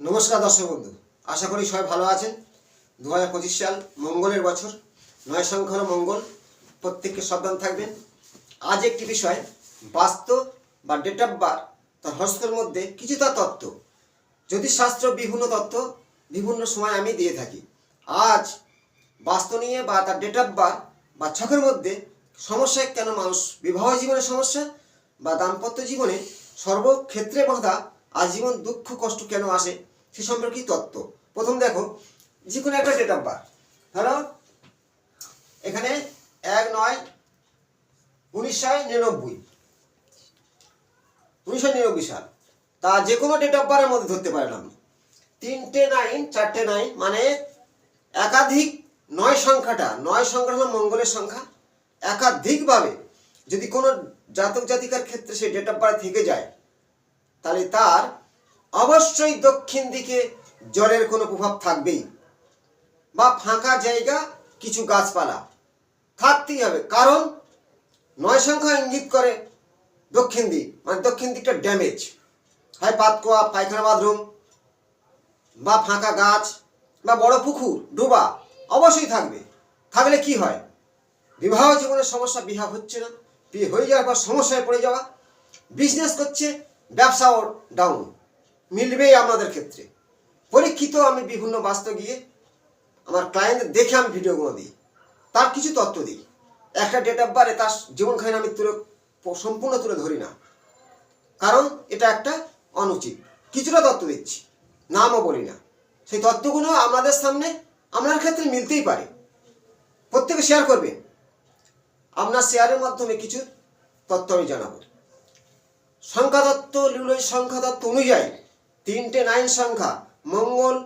নমস্কার দর্শক বন্ধু, আশা করি সবাই ভালো আছেন। দু হাজার পঁচিশ সাল মঙ্গলের বছর, নয় সংখ্যা মঙ্গল, প্রত্যেককে সাবধান থাকবেন। আজ একটি বিষয়, বাস্তব বা ডেট অফ বার্থ তার হস্তর মধ্যে কিছুটা তত্ত্ব। জ্যোতিষশাস্ত্র বিভিন্ন তত্ত্ব, বিভিন্ন সময় আমি দিয়ে থাকি। আজ বাস্তু নিয়ে বা তার ডেট অফ বার্থ বা ছকের মধ্যে সমস্যায় কেন মানুষ, বিবাহ জীবনের সমস্যা বা দাম্পত্য জীবনে সর্বক্ষেত্রে বাধা আজীবন দুঃখ, কষ্ট কেন আসে সে সম্পর্কে তত্ত্ব? প্রথম দেখো যে কোনো একটা ডেট অফ বার্থ ধরো, এখানে এক নয় উনিশশো নিরানব্বই। উনিশশো নিরানব্বই সাল। তা যে কোনো ডেট অফ বার্থের মধ্যে ধরতে পারেন আপনি। তিনটে নাইন চারটে নাইন মানে একাধিক নয় সংখ্যাটা, নয় সংখ্যা হলো মঙ্গলের সংখ্যা। একাধিকভাবে যদি কোনো জাতক জাতিকার ক্ষেত্রে সেই ডেট অফ বার্থ থেকে যায় তাহলে তার অবশ্যই দক্ষিণ দিকে জলের কোনো প্রভাব থাকবেই। বা ফাঁকা জায়গা, কিছু গাছপালা থাকতেই হবে। কারণ নয় সংখ্যা ইঙ্গিত করে দক্ষিণ দিক। মানে দক্ষিণ দিকটা ড্যামেজ। হয় পাতকোয়া, পায়খানা বাথরুম, বা ফাঁকা গাছ, বা বড় পুকুর, ডোবা অবশ্যই থাকবে। থাকলে কি হয়? বিবাহ জীবনের সমস্যা বিবাহ হচ্ছে না। বিয়ে হয়ে যাওয়ার পর সমস্যায় পড়ে যাওয়া। বিজনেস করছে ব্যবসাও ডাউন। মিলবেই আপনাদের ক্ষেত্রে। পরীক্ষিত আমি বিভিন্ন বাস্তব গিয়ে আমার ক্লায়েন্টদের দেখে আমি ভিডিওগুলো দিই। তার কিছু তথ্য দিই। একটা ডেট অফ বারে তার জীবনখানি আমি তুলে সম্পূর্ণ তুলে ধরি না। কারণ এটা একটা অনুচিত। কিছুটা তথ্য দিচ্ছি। নামও বলি না। সেই তথ্যগুলো আমাদের সামনে আপনার ক্ষেত্রে মিলতেই পারে। প্রত্যেকে শেয়ার করবেন। আপনার শেয়ারের মাধ্যমে কিছু তথ্য আমি জানাব। সংখ্যাতত্ত্ব লিউলের সংখ্যাতত্ত্ব অনুযায়ী তিনটে নাইন সংখ্যা মঙ্গল,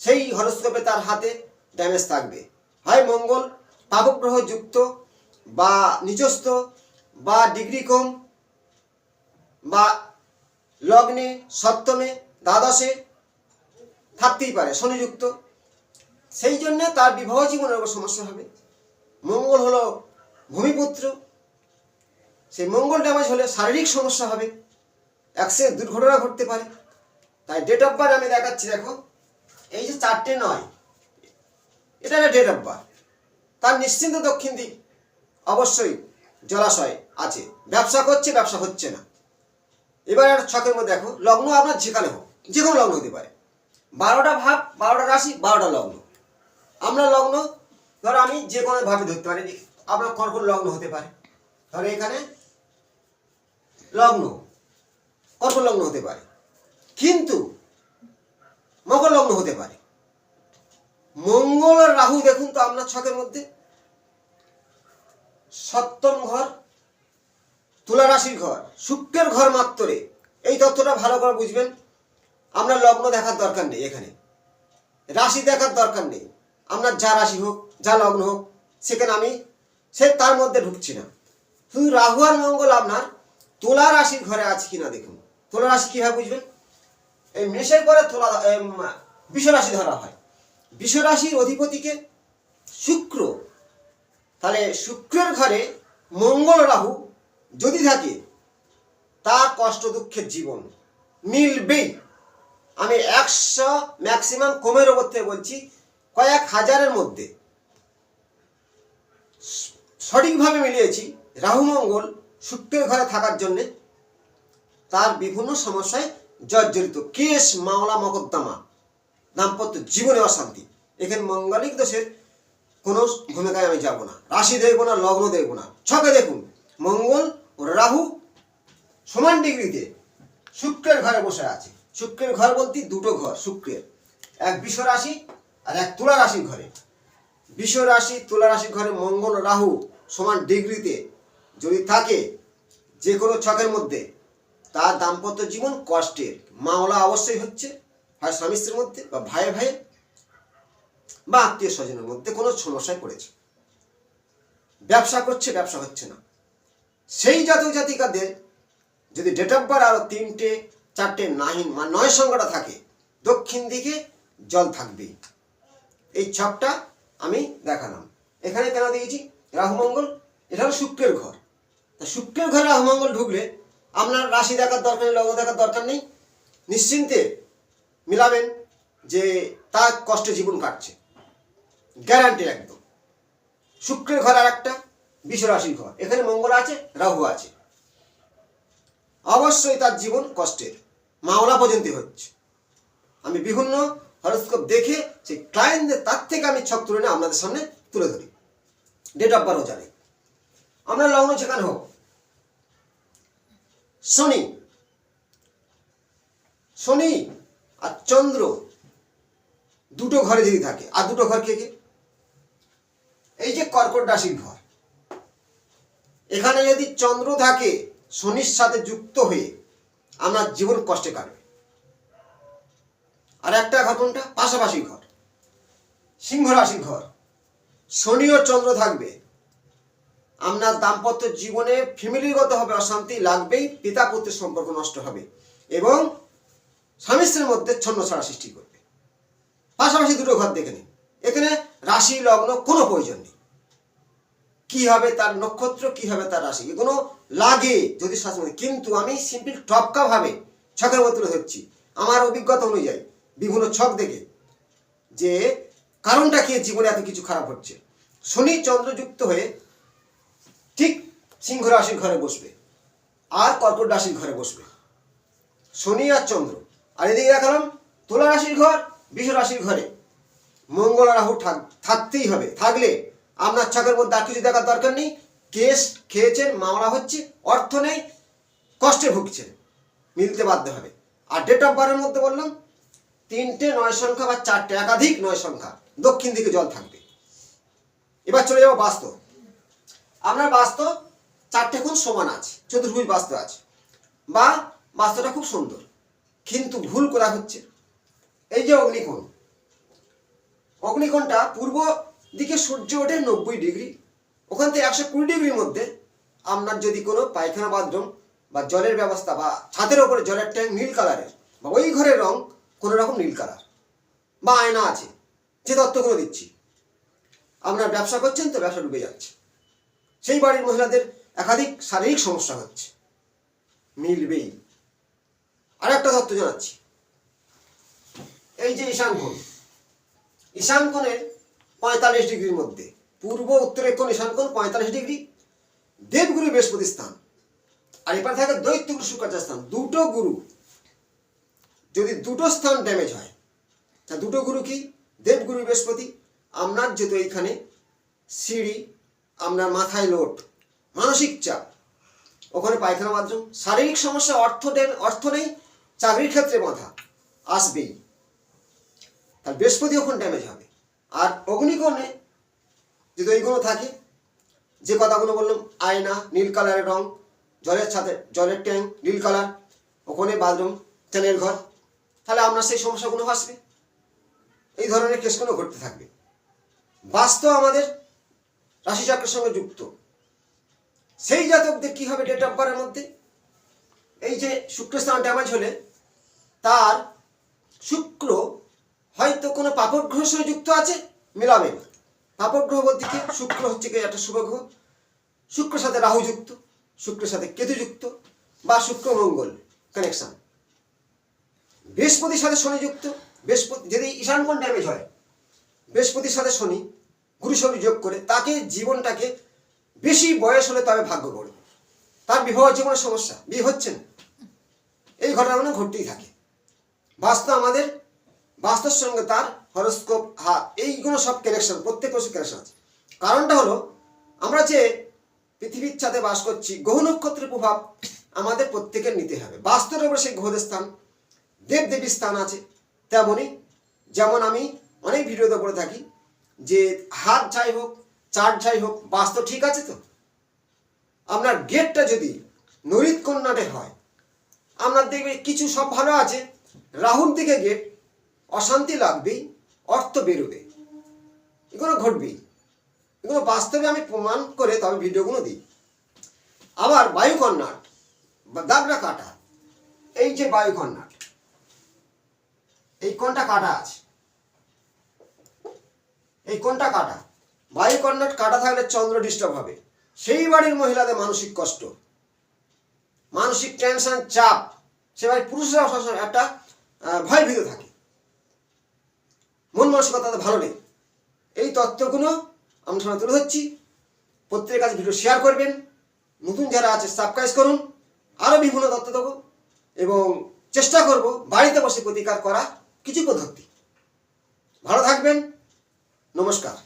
সেই হরস্কোপে তার হাতে ড্যামেজ থাকবে। হয় মঙ্গল পাপগ্রহ যুক্ত বা নিচস্থ বা ডিগ্রি কম বা লগ্নে সপ্তমে দ্বাদশে থাকতেই পারে, শনিযুক্ত। সেই জন্য তার বিবাহ জীবনের সমস্যা হবে। মঙ্গল হলো ভূমিপুত্র। সেই মঙ্গল ড্যামেজ হলে শারীরিক সমস্যা হবে। অ্যাক্সিডেন্ট দুর্ঘটনা ঘটতে পারে। তাই ডেট অফ বার্থ আমি দেখাচ্ছি, দেখো। এই যে চারটে নয়, এটা একটা ডেট অফ বার্থ তার নিশ্চিন্ত দক্ষিণ দিক অবশ্যই জলাশয় আছে। ব্যবসা করছে, ব্যবসা হচ্ছে না। এবার একটা ছকের মধ্যে দেখো, লগ্ন আপনার যেখানে হোক যে কোনো লগ্ন হতে পারে। বারোটা ভাব, বারোটা রাশি, বারোটা লগ্ন। আমরা লগ্ন, ধরো আমি যে কোনো ভাবে ধরতে পারি, আপনার কর্কট লগ্ন হতে পারে। ধরো এখানে লগ্ন, কর্কট লগ্ন হতে পারে। কিন্তু মকর লগ্ন হতে পারে। মঙ্গল আর রাহু দেখুন তো আপনার ছকের মধ্যে। সপ্তম ঘর, তুলা রাশির ঘর, শুক্রের ঘর মাত্রে এই তথ্যটা ভালো করে বুঝবেন। আপনার লগ্ন দেখার দরকার নেই এখানে। রাশি দেখার দরকার নেই। আপনার যা রাশি হোক, যা লগ্ন হোক, সেখানে আমি সে তার মধ্যে ঢুকছি না। শুধু রাহু আর মঙ্গল আপনার তুলা রাশির ঘরে আছে কিনা দেখুন। তোলা রাশি কীভাবে বুঝবেন? এই মেষের পরে তোলা রাশি ধরা হয়। রাশির অধিপতিকে শুক্র। তাহলে শুক্রের ঘরে মঙ্গল রাহু যদি থাকে তার কষ্ট দুঃখের জীবন। মিলবেই আমি একশো ম্যাক্সিমাম কমের ওপর থেকে বলছি, কয়েক হাজারের মধ্যে। সঠিকভাবে মিলিয়েছি। রাহু মঙ্গল শুক্রের ঘরে থাকার জন্যে তার বিভিন্ন সমস্যায় জর্জরিত। কেস মামলা মকদ্দমা, দাম্পত্য জীবনে অশান্তি। এখানে মঙ্গলিক দোষের কোনো ভূমিকায় আমি যাব না। রাশি দেখব না, লগ্ন দেখব না। ছকে দেখুন, মঙ্গল ও রাহু সমান ডিগ্রিতে শুক্রের ঘরে বসে আছে। শুক্রের ঘর বলতে দুটো ঘর, শুক্রের। এক বিষ রাশি আর এক তুলা রাশির ঘরে। বিষ রাশি, তুলা রাশির ঘরে মঙ্গল রাহু সমান ডিগ্রিতে যদি থাকে যে কোনো ছকের মধ্যে, তার দাম্পত্য জীবন কষ্টের। মামলা অবশ্যই হচ্ছে হয় স্বামী স্ত্রীর মধ্যে বা ভাই ভাইয়ে বা আত্মীয় স্বজনের মধ্যে কোনো সমস্যায় পড়েছে। ব্যবসা করছে, ব্যবসা হচ্ছে না। সেই জাতক জাতিকাদের যদি ডেট অফ বার্থ আরও তিনটে, চারটে, নাইন বা নয় সংখ্যাটা থাকে, দক্ষিণ দিকে জল থাকবে। এই ছকটা আমি দেখালাম। এখানে কেন দিয়েছি? রাহুমঙ্গল এটা হলো শুক্রের ঘর। তা শুক্রের ঘরে রাহুমঙ্গল ঢুকলে আপনার রাশি দেখার দরকার নেই, লগ্ন দেখার দরকার নেই। নিশ্চিন্তে মিলাবেন যে তার কষ্টে জীবন কাটছে। গ্যারান্টি একদম। শুক্রের ঘর আর একটা বিষ রাশির ঘর। এখানে মঙ্গল আছে, রাহু আছে। অবশ্যই তার জীবন কষ্টের। মাওলা পর্যন্ত হচ্ছে। আমি বিভিন্ন হরস্কোপ দেখে সেই ক্লায়েন্টদের তার থেকে আমি ছক তুলে আপনাদের সামনে তুলে ধরি। ডেট অফ বারও জানি। আমরা লগ্ন যেখানে হোক শনি। শনি আর চন্দ্র দুটো ঘরে যদি থাকে। আর দুটো ঘর কে কে? এই যে কর্কট রাশির ঘর। এখানে যদি চন্দ্র থাকে, শনির সাথে যুক্ত হয়ে আপনার জীবন কষ্টে কাটবে। আর একটা ঘর কোনটা? পাশাপাশি ঘর। সিংহ রাশির ঘর। শনি ও চন্দ্র থাকবে। আপনার দাম্পত্য জীবনে ফ্যামিলিগতভাবে অশান্তি লাগবেই, পিতা পুত্রের সম্পর্ক নষ্ট হবে এবং স্বামী স্ত্রীর মধ্যে ছন্ন ছাড়া সৃষ্টি করবে। পাশাপাশি দুটো ঘর দেখে নিন। এখানে রাশি, লগ্ন কোনো প্রয়োজন নেই। কি হবে তার নক্ষত্র, কি হবে তার রাশি? এগুলো লাগে যদি শাস্ত্র কিন্তু আমি সিম্পল টপকা ভাবে ছকের মতো তুলে ধরছি। আমার অভিজ্ঞতা অনুযায়ী বিভিন্ন ছক দেখে যে কারণটা কি? জীবনে এত কিছু খারাপ হচ্ছে। শনি চন্দ্রযুক্ত হয়ে ঠিক সিংহ রাশির ঘরে বসবে। আর কর্কট রাশির ঘরে বসবে। শনি আর চন্দ্র। আর এদিকে দেখালাম তুলা রাশির ঘর, বিষ রাশির ঘরে। মঙ্গল রাহু থাক- থাকতেই হবে। থাকলে আপনার ছকের মধ্যে আর কিছু দেখার দরকার নেই। কেস খেয়েছেন, মামলা হচ্ছে, অর্থ নেই, কষ্টে ভুগছেন। মিলতে বাধ্য হবে। আর ডেট অফ বারের মধ্যে বললাম, তিনটে নয় সংখ্যা বা চারটে, একাধিক নয় সংখ্যা। দক্ষিণ দিকে জল থাকবে। এবার চলে যাব বাস্তব। আপনার বাস্তব চারটে কোণ সমান আছে, চতুর্ভুজ বাস্তব আছে। বা বাস্তবটা খুব সুন্দর, কিন্তু ভুল করা হচ্ছে। এই যে অগ্নিকোণ, অগ্নিকোণটা পূর্ব দিকে সূর্য ওঠে নব্বই ডিগ্রি, ওখান থেকে একশো কুড়ি ডিগ্রির মধ্যে। আপনার যদি কোনো পায়খানা বাথরুম বা জলের ব্যবস্থা বা ছাদের ওপরে জলের ট্যাঙ্ক নীল কালারের, বা ওই ঘরের রং কোনো রকম নীল কালার, বা আয়না আছে, যে তত্ত্বগুলো দিচ্ছি। আপনার ব্যবসা করছেন তো ব্যবসা ডুবে যাচ্ছে। সেই বাড়ির মহিলাদের একাধিক শারীরিক সমস্যা হচ্ছে। মিলবেই। আর একটা তত্ত্ব জানাচ্ছি। এই যে ঈশান কোণ। ঈশান কোণের পঁয়তাল্লিশ ডিগ্রির মধ্যে, পূর্ব উত্তরের কোণ ঈশান কোণ পঁয়তাল্লিশ ডিগ্রি, দেবগুরু বৃহস্পতি স্থান। আর এবার থাকে দৈত্য গুরু শুক্রাচার স্থান। দুটো গুরু। যদি দুটো স্থান ড্যামেজ হয়, তা দুটো গুরু কি? দেবগুরু বৃহস্পতি। আপনার যেহেতু এইখানে সিঁড়ি আপনার মাথায় লোট মানসিক চাপ। ওখানে পায়খানা বাথরুম, শারীরিক সমস্যা, অর্থ অর্থ নেই, চাকরির ক্ষেত্রে বাধা, আসবেই। তার বৃহস্পতি ওখানে ড্যামেজ হবে। আর অগ্নিকোণে যদি ওইগুলো থাকে, যে কথাগুলো বললাম, আয়না, নীল কালারের রং, জলের ছাদে জলের ট্যাঙ্ক, নীল কালার, ওখানে বাথরুম, টেনের ঘর, তাহলে আপনার সেই সমস্যাগুলো আসবে। এই ধরনের কেসগুলো ঘটতে থাকবে। বাস্তব আমাদের রাশিচক্রের সঙ্গে যুক্ত। সেই জাতকদের কি হবে ডেট অফ বারের মধ্যে? এই যে শুক্র শুক্রস্থান ড্যামেজ হলে তার শুক্র হয়তো কোনো পাপক গ্রহের সঙ্গে যুক্ত আছে, মিলাবে না। পাপক গ্রহ বলতে কি? শুক্র হচ্ছে কি একটা শুভ গ্রহ। শুক্রের সাথে রাহু যুক্ত, শুক্রের সাথে কেতু যুক্ত বা শুক্র মঙ্গল কানেকশন বৃহস্পতির সাথে শনি যুক্ত, বৃহস্পতি যদি ঈশান কোণ ড্যামেজ হয়, বৃহস্পতির সাথে শনি গুরু যোগ করে তাকে জীবনটাকে বেশি বয়স হলে তবে ভাগ্য করবে। তার বিবাহ জীবনের সমস্যা, বিয়ে হচ্ছে না। এই ঘটনাগুলো ঘটতেই থাকে। বাস্তব আমাদের বাস্তর সঙ্গে তার হরস্কোপ হা, এইগুলো সব কানেকশন প্রত্যেক বছর কানেকশন আছে। কারণটা হলো, আমরা যে পৃথিবীর ছাদে বাস করছি গ্রহ নক্ষত্রের প্রভাব আমাদের প্রত্যেকের নিতে হবে। বাস্তবের উপরে সেই গ্রহদের স্থান দেব দেবীর স্থান আছে তেমনই। যেমন আমি অনেক ভিডিওতে বলে থাকি যে হাত যাই হোক চার যাই হোক বাস্তব ঠিক আছে তো? আপনার গেটটা যদি নরিত কন্যাটে হয়, আপনার দেখবে কিছু সব ভালো আছে। রাহুর দিকে গেট অশান্তি লাগবেই, অর্থ বেরোবে। এগুলো ঘটবেই। এগুলো বাস্তবে আমি প্রমাণ করে তবে ভিডিওগুলো দিই। আবার বায়ুকন্যাট, বা দাগরা কাটা। এই যে বায়ু বায়ুকন্যাট, এই কোনটা কাটা আছে? এই কোনটা কাটা? বায়ুকন্যাট কাটা থাকলে চন্দ্র ডিস্টার্ব হবে। সেই বাড়ির মহিলাদের মানসিক কষ্ট। মানসিক টেনশন চাপ। সে বাড়ির পুরুষরা সবসময় একটা ভয় ভীত থাকে। মন মানসিকতা তাদের ভালো নেই। এই তত্ত্বগুলো আমরা সামনে তুলে ধরছি। প্রত্যেকের কাছে ভিডিও শেয়ার করবেন। নতুন যারা আছে সাবস্ক্রাইব করুন। আরও বিভিন্ন তথ্য দেবো এবং চেষ্টা করব বাড়িতে বসে প্রতিকার করা কিছু পদ্ধতি ভালো থাকবেন। নমস্কার